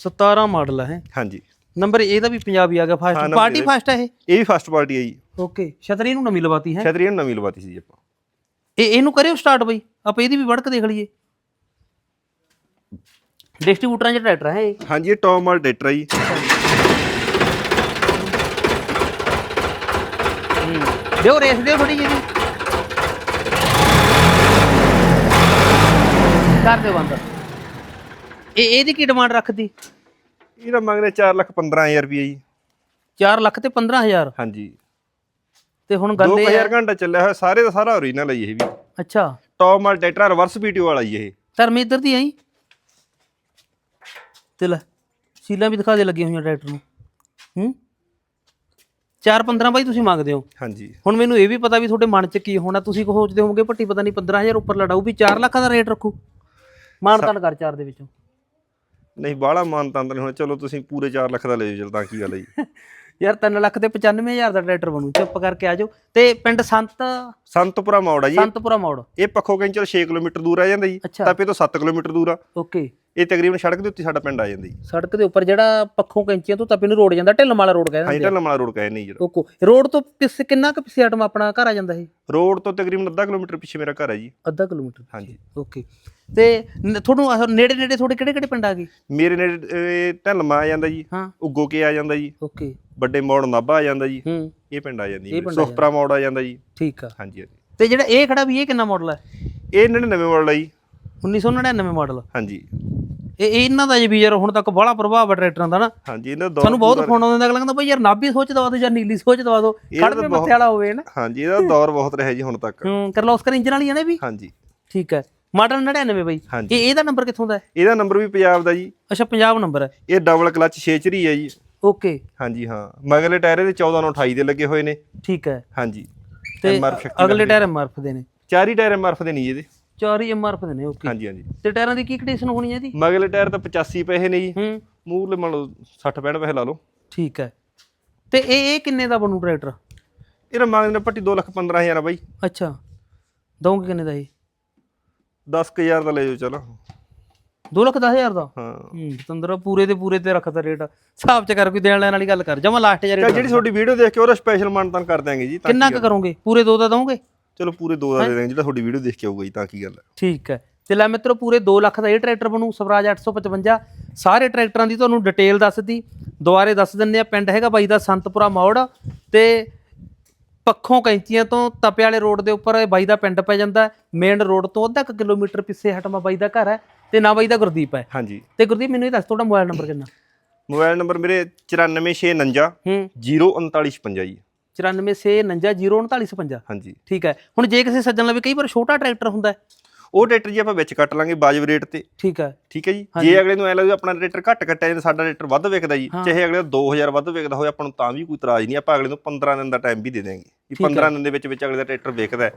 17 ਮਾਡਲ ਹੈ? ਹਾਂਜੀ। ਨੰਬਰ ਇਹਦਾ ਵੀ ਪੰਜਾਬੀ ਆ ਗਿਆ ਹਾਂ, ਫਾਸਟ number ਪਾਰਟੀ ਇਹਦਾ- ਫਾਸਟ ਹੈ ਇਹ? ਇਹ ਵੀ ਫਸਟ ਪਾਰਟੀ ਹੈ ਜੀ। ਓਕੇ ਛਤਰੀ ਨੂੰ ਨਵੀਂ ਲਵਾਤੀ ਹੈ। ਛਤਰੀ ਨੂੰ ਨਵੀਂ ਲਵਾਤੀ ਸੀ ਜੀ ਆਪਾਂ। ਇਹ ਇਹਨੂੰ ਕਰਿਓ ਸਟਾਰਟ ਬਈ। ਆਪਾਂ ਇਹਦੀ ਵੀ ਵੜਕ ਦੇਖ ਲਈਏ। ਡਿਸਟ੍ਰੀਬਿਊਟਰਾਂ ਚ ਟਰੈਕਟਰ ਹੈ ਇਹ? ਹਾਂਜੀ ਇਹ ਟੌਪ ਮਾਲ ਟਰੈਕਟਰ ਹੈ ਜੀ। ਦਿਓ ਰੇਸ ਦਿਓ ਥੋੜੀ ਜਿਹੀ ਕਰ ਦਿਓ ਬੰਦ। ਇਹ ਇਹਦੀ ਕੀ ਡਿਮਾਂਡ ਰੱਖਦੀ ਇਹਦਾ ਮੰਗਦੇ 4 ਲੱਖ 15000 ਰੁਪਏ ਜੀ। 4 ਲੱਖ ਤੇ 15000 ਹਾਂਜੀ। ਤੇ ਹੁਣ ਗੱਲ ਇਹ 2000 ਘੰਟਾ ਚੱਲਿਆ ਹੋਇਆ ਸਾਰੇ ਦਾ ਸਾਰਾ ਓਰੀਜਨਲ ਹੈ ਇਹ ਵੀ। ਅੱਛਾ। ਟੌਪ ਮਾਲ ਟਰੈਕਟਰ ਰਿਵਰਸ ਪੀਟੀਓ ਵਾਲਾ ਜੀ ਇਹ। ਧਰਮ ਇੱਧਰ ਦੀ ਆਈ। ਤੇ ਲੈ ਸੀਲਾਂ ਵੀ ਦਿਖਾ ਦੇ ਲੱਗੀਆਂ ਹੋਈਆਂ ਟਰੈਕਟਰ ਨੂੰ। ਹੂੰ? 4-15 ਬਾਈ ਤੁਸੀਂ ਮੰਗਦੇ ਹੋ। ਹਾਂਜੀ। ਹੁਣ ਮੈਨੂੰ ਇਹ ਵੀ ਪਤਾ ਵੀ ਤੁਹਾਡੇ ਮਨ 'ਚ ਕੀ ਹੋਣਾ। ਤੁਸੀਂ ਕੋ ਸੋਚਦੇ ਹੋਵੋਗੇ ਭੱਟੀ ਪਤਾ ਨਹੀਂ 15000 ਉੱਪਰ ਲੜਾਊ ਵੀ 4 ਲੱਖ ਦਾ ਰੇਟ ਰੱਖੂ। ਮਾਨਤਾਨ ਕਰ ਚਾਰ ਦੇ ਵਿੱਚੋਂ। ਨਹੀਂ ਬਾਹਲਾ ਮਾਨ ਤੰਦ ਨਹੀਂ ਹੋਣਾ ਚਲੋ ਤੁਸੀਂ ਪੂਰੇ 4 ਲੱਖ ਦਾ ਲੈ ਜਾਓ ਚਲ ਤਾਂ ਕੀ ਗੱਲ ਹੈ ਜੀ। ਯਾਰ 3 ਲੱਖ ਤੇ 95000 ਦਾ ਟਰੈਕਟਰ ਬਣੂ ਚੁੱਪ ਕਰਕੇ ਆ ਜਾਓ। ਤੇ ਪਿੰਡ ਸੰਤ ਸੰਤਪੁਰਾ ਮੋੜ ਆ ਜੀ। ਸੰਤਪੁਰਾ ਮੋੜ। ਇਹ ਪੱਖੋ ਕੈਂਚਲ 6 ਕਿਲੋਮੀਟਰ ਦੂਰ ਆ ਜਾਂਦਾ ਜੀ ਅੱਛਾ। ਤਾਪੇ ਤੋਂ 7 ਕਿਲੋਮੀਟਰ ਦੂਰ ਆ। ਓਕੇ। ਇਹ ਤਕਰੀਬਨ ਸੜਕ ਦੇ ਉੱਤੇ ਸਾਡਾ ਪਿੰਡ ਆ ਜਾਂਦਾ। ਜੀ ਸੜਕ ਦੇ ਉੱਪਰ ਜਿਹੜਾ ਪੱਖੋਂ ਕੈਂਚੀਆਂ ਤੋਂ ਤਪੇ ਨੂੰ ਰੋਡ ਜਾਂਦਾ ਢਿੱਲਮਾਲਾ ਰੋਡ ਕਹਿੰਦੇ ਹਾਂਜੀ ਢਲਮਲਾ ਰੋਡ ਕਹੇ ਨਹੀਂ ਜਿਹੜਾ। ਓਕੋ ਰੋਡ ਤੋਂ ਕਿਸ ਕਿੰਨਾ ਕੁ ਪਿੱਛੇ ਆਟਮ ਆਪਣਾ ਘਰ ਆ ਜਾਂਦਾ ਇਹ? ਰੋਡ ਤੋਂ ਤਕਰੀਬਨ ਅੱਧਾ ਕਿਲੋਮੀਟਰ ਪਿੱਛੇ ਮੇਰਾ ਘਰ ਹੈ ਜੀ। ਅੱਧਾ ਕਿਲੋਮੀਟਰ ਹਾਂਜੀ। ਓਕੇ। ਤੇ ਨ- ਤੁਹਾਨੂੰ ਨੇੜੇ ਨੇੜੇ ਤੁਹਾਡੇ ਕਿਹੜੇ ਕਿਹੜੇ ਪਿੰਡ ਆ ਗਏ? ਮੇਰੇ ਨੇ ਢਲਮਾ ਆ ਜਾਂਦਾ ਜੀ ਹਾਂ। ਉਗੋ ਕੇ ਆ ਜਾਂਦਾ ਜੀ ਓਕੇ। ਵੱਡੇ ਮੋੜ ਨਾਭਾ ਆ ਜਾਂਦਾ ਜੀ ਹੂੰ। ਇਹ ਪਿੰਡ ਆ ਜਾਂਦੀ ਹੈ ਸੁਖਪਰਾ ਮੋੜ ਆ ਜਾਂਦਾ ਜੀ। ਠੀਕ ਆ। ਹਾਂਜੀ ਤੇ ਜਿਹੜਾ ਇਹ ਖੜਾ ਵੀ ਇਹ ਕਿੰਨਾ ਮਾਡਲ ਹੈ ਇਹ 99 ਮਾਡਲ ਆ ਜੀ। 1999 ਮਾਡਲ। ਹਾਂਜੀ। ਇਹ ਇਹ ਇਹਨਾਂ ਦਾ ਜੀ ਵੀ ਯਾਰ ਹੁਣ ਤੱਕ ਬੜਾ ਪ੍ਰਭਾਵ ਹੈ ਟਰੈਕਟਰਾਂ ਦਾ ਨਾ। ਹਾਂਜੀ ਇਹਨਾਂ ਦਾ ਸਾਨੂੰ ਬਹੁਤ ਫੋਨ ਆਉਂਦੇ ਅਗਲਾ ਕਹਿੰਦਾ ਬਈ ਯਾਰ ਨਾਭੀ ਸੋਚ ਦਵਾ ਦਿਓ ਜਾਂ ਨੀਲੀ ਸੋਚ ਦਵਾ ਦਿਓ ਖੜਵੇਂ ਮੱਥੇ ਵਾਲਾ ਹੋਵੇ ਨਾ ਹਾਂਜੀ ਇਹਦਾ ਦੌਰ ਬਹੁਤ ਰਿਹਾ ਜੀ ਹੁਣ ਤੱਕ। ਹੂੰ ਕਰਲੋਸਕਰ ਇੰਜਨ ਵਾਲੀਆਂ ਨੇ ਵੀ? ਹਾਂਜੀ। ਠੀਕ ਹੈ। ਮਾਡਲ 99 ਬਈ। ਹਾਂਜੀ। ਇਹ ਇਹਦਾ ਨੰਬਰ ਕਿੱਥੋਂ ਦਾ ਹੈ? ਇਹਦਾ ਨੰਬਰ ਵੀ ਪੰਜਾਬ ਦਾ ਜੀ। ਅੱਛਾ ਪੰਜਾਬ ਨੰਬਰ ਹੈ। ਇਹ ਡਬਲ ਕਲਚ 6 ਚਰੀ ਹੈ ਜੀ। ਓਕੇ। ਹਾਂਜੀ ਹਾਂ। ਮਗਲੇ ਟਾਇਰ ਇਹਦੇ 14 ਨੂੰ 28 ਦੇ ਲੱਗੇ ਹੋਏ ਨੇ। ਠੀਕ ਹੈ। ਹਾਂਜੀ। ਤੇ ਅਗਲੇ ਟਾਇਰ ਐਮਆਰਐਫ ਦੇ ਨੇ। ਚਾਰੀ ਟਾਇਰ ਐਮਆਰਐਫ ਦੇ ਨਹੀਂ ਇਹਦੇ। ਚਾਰ ਹੀ ਐਮਆਰਐਫ ਦੇ ਨੇ ਓਕੇ ਹਾਂਜੀ ਹਾਂਜੀ। ਤੇ ਟਾਇਰਾਂ ਦੀ ਕੀ ਕੰਡੀਸ਼ਨ ਹੋਣੀ ਹੈ ਜੀ ਮਗਲੇ ਟਾਇਰ ਤਾਂ 85 ਪੈਸੇ ਨੇ ਜੀ। ਹੂੰ। ਮੂਰਲੇ ਮੰਨ ਲਓ 60 65 ਪੈਸੇ ਲਾ ਲਓ। ਠੀਕ ਹੈ। ਤੇ ਇਹ ਇਹ ਕਿੰਨੇ ਦਾ ਬਣੂ ਟਰੈਕਟਰ? ਇਹਦਾ ਮੰਗਦੇ ਨੇ ਪੱਟੀ 2 ਲੱਖ 15000 ਆ ਬਾਈ। ਅੱਛਾ। ਦਊਂਗੇ ਕਿੰਨੇ ਦਾ ਇਹ? 10000 ਦਾ ਲੈ ਜਾਓ ਚਲੋ। 2 ਲੱਖ 10000 ਦਾ? ਹਾਂ। ਤੰਦਰਾ ਪੂਰੇ ਦੇ ਪੂਰੇ ਤੇ ਰੱਖਦਾ ਰੇਟ। ਹਿਸਾਬ ਚ ਕਰ ਕੋਈ ਦੇਣ ਲੈਣ ਵਾਲੀ ਗੱਲ ਕਰ। ਜਮਾ ਲਾਸਟ ਜਿਹੜੀ ਤੁਹਾਡੀ ਵੀਡੀਓ ਦੇਖ ਕੇ ਉਹਦਾ ਸਪੈਸ਼ਲ ਮਾਨਤਾਨ ਕਰ ਦਿਆਂਗੇ ਜੀ ਕਿੰਨਾ ਕੀ। ਕਰੋਗੇ? ਪੂਰੇ ਦੋ ਦਾ ਦਵੋਗੇ ਚਲੋ ਪੂਰੇ ਦੋ ਦਾ ਦੇ ਦਾਂਗੇ ਜਿਹੜਾ ਤੁਹਾਡੀ ਵੀਡੀਓ ਦੇਖ ਕੇ ਆਊਗਾ ਜੀ ਤਾਂ ਕੀ ਗੱਲ ਹੈ। ਠੀਕ ਹੈ। ਤੇ ਲੈ ਮਿੱਤਰੋ ਪੂਰੇ 2 ਲੱਖ ਦਾ ਇਹ ਟਰੈਕਟਰ ਬਣੂ ਸਵਰਾਜ 855 ਸਾਰੇ ਟਰੈਕਟਰਾਂ ਦੀ ਤੁਹਾਨੂੰ ਡਿਟੇਲ ਦੱਸਦੀ। ਦੁਬਾਰੇ ਦੱਸ ਦਿੰਦੇ ਆ ਪਿੰਡ ਹੈਗਾ ਬਾਈ ਦਾ ਸੰਤਪੁਰਾ ਮੌੜ। ਤੇ ਪੱਖੋਂ ਕੈਂਚੀਆਂ ਤੋਂ ਤਪੇ ਵਾਲੇ ਰੋਡ ਦੇ ਉੱਪਰ ਇਹ ਬਾਈ ਦਾ ਪਿੰਡ ਪੈ ਜਾਂਦਾ ਮੇਨ ਰੋਡ ਤੋਂ ਅੱਧਾ ਕੁ ਕਿਲੋਮੀਟਰ ਪਿੱਛੇ ਹਟਮਾ ਬਾਈ ਦਾ ਘਰ ਹੈ ਤੇ ਨਾ ਬਾਈ ਦਾ ਗੁਰਦੀਪ ਹੈ। ਹਾਂਜੀ। ਤੇ ਗੁਰਦੀਪ ਮੈਨੂੰ ਇਹ ਦੱਸ ਤੁਹਾਡਾ ਮੋਬਾਈਲ ਨੰਬਰ ਕਿੰਨਾ? ਮੋਬਾਈਲ ਨੰਬਰ ਮੇਰੇ 94649 ਹੂੰ 03956 ਜੀ 9469094955 ਹਾਂਜੀ। ਠੀਕ ਹੈ। ਹੁਣ ਜੇ ਕਿਸੇ ਸੱਜਣ ਲਵੇ ਕਈ ਵਾਰ ਛੋਟਾ ਟਰੈਕਟਰ ਹੁੰਦਾ ਹੈ। ਉਹ ਟਰੈਕਟਰ ਜੀ ਆਪਾਂ ਵਿੱਚ ਕੱਟ ਲਾਂਗੇ ਬਾਜਬ ਰੇਟ ਤੇ। ਠੀਕ ਹੈ। ਠੀਕ ਹੈ ਜੀ। ਜੇ ਅਗਲੇ ਨੂੰ ਐ ਲੱਗਦਾ ਆਪਣਾ ਟਰੈਕਟਰ ਘੱਟ ਕੱਟਿਆ ਜਾਂਦਾ ਸਾਡਾ ਟਰੈਕਟਰ ਵੱਧ ਵਿਕਦਾ ਜੀ। ਚਾਹੇ ਅਗਲੇ ਦਾ 2000 ਵੱਧ ਵਿਕਦਾ ਹੋਵੇ ਆਪਾਂ ਨੂੰ ਤਾਂ ਵੀ ਕੋਈ ਇਤਰਾਜ਼ ਨਹੀਂ ਆਪਾਂ ਅਗਲੇ ਨੂੰ 15 ਦਿਨ ਦਾ ਟਾਈਮ ਵੀ ਦੇ ਦੇਵਾਂਗੇ ਵੀ 15 ਦਿਨ ਦੇ ਵਿੱਚ ਵਿੱਚ ਅਗਲੇ ਦਾ ਟਰੈਕਟਰ ਵਿਕਦਾ ਹੈ,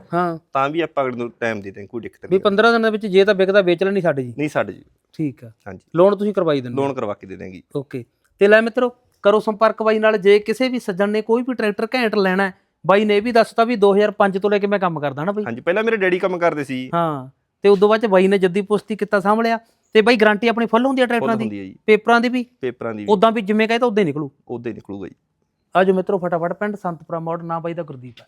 ਤਾਂ ਵੀ ਆਪਾਂ ਅਗਲੇ ਨੂੰ ਟਾਈਮ ਦੇ ਦੇਵਾਂਗੇ ਕੋਈ ਦਿੱਕਤ ਵੀ ਨਹੀਂ 15 ਦਿਨਾਂ ਦੇ ਵਿੱਚ ਜੇ ਤਾਂ ਵਿਕਦਾ ਵੇਚ ਲੈਣੀ ਸਾਡੇ ਜੀ। ਨਹੀਂ ਸਾਡੇ ਜੀ। ਠੀਕ ਹੈ। ਹਾਂਜੀ। ਲੋਨ ਤੁਸੀਂ ਕਰਵਾਈ ਦਿੰਦੇ ਲੋਨ ਕਰਵਾ ਕੇ ਦੇ ਦੇਵਾਂਗੇ ਓਕੇ ਤੇ ਲੈ ਮਿੱਤਰੋ ਕਰੋ ਸੰਪਰਕ ਬਾਈ ਨਾਲ ਜੇ ਕਿਸੇ ਵੀ ਸੱਜਣ ਨੇ ਕੋਈ ਵੀ ਟਰੈਕਟਰ ਘੈਂਟ ਲੈਣਾ ਹੈ, ਬਾਈ ਨੇ ਇਹ ਵੀ ਦੱਸਤਾ ਵੀ 2005 ਤੋਂ ਲੈ ਕੇ ਮੈਂ ਕੰਮ ਕਰਦਾ ਨਾ ਬਾਈ। ਹਾਂਜੀ ਪਹਿਲਾਂ ਮੇਰੇ ਡੈਡੀ ਕੰਮ ਕਰਦੇ ਸੀ। ਹਾਂ ਤੇ ਉਦੋਂ ਬਾਅਦ ਚ ਬਾਈ ਨੇ ਜੱਦੀ ਪੁਸ਼ਤੀ ਕੀਤਾ ਸਾਂਭਲਿਆ ਤੇ ਬਾਈ ਗਾਰੰਟੀ ਆਪਣੀ ਫੁੱਲ ਹੁੰਦੀ ਹੈ ਫੁੱਲ ਟਰੈਕਟਰਾਂ ਦੀ? ਹੁੰਦੀ ਹੈ ਜੀ। ਪੇਪਰਾਂ ਦੀ ਵੀ? ਪੇਪਰਾਂ ਦੀ ਵੀ। ਉਦਾਂ ਵੀ ਜਿਵੇਂ ਕਹੇ ਤਾਂ ਉਦਾਂ ਹੀ ਨਿਕਲੂ। ਉਦੋਂ ਹੀ ਨਿਕਲੂਗਾ ਜੀ। ਆਜੋ ਮਿੱਤਰੋ ਫਟਾਫਟ ਪਿੰਡ ਸੰਤਪੁਰਾ ਮੋੜ ਨਾ ਬਾਈ ਦਾ ਗੁਰਦੀਪ ਹੈ।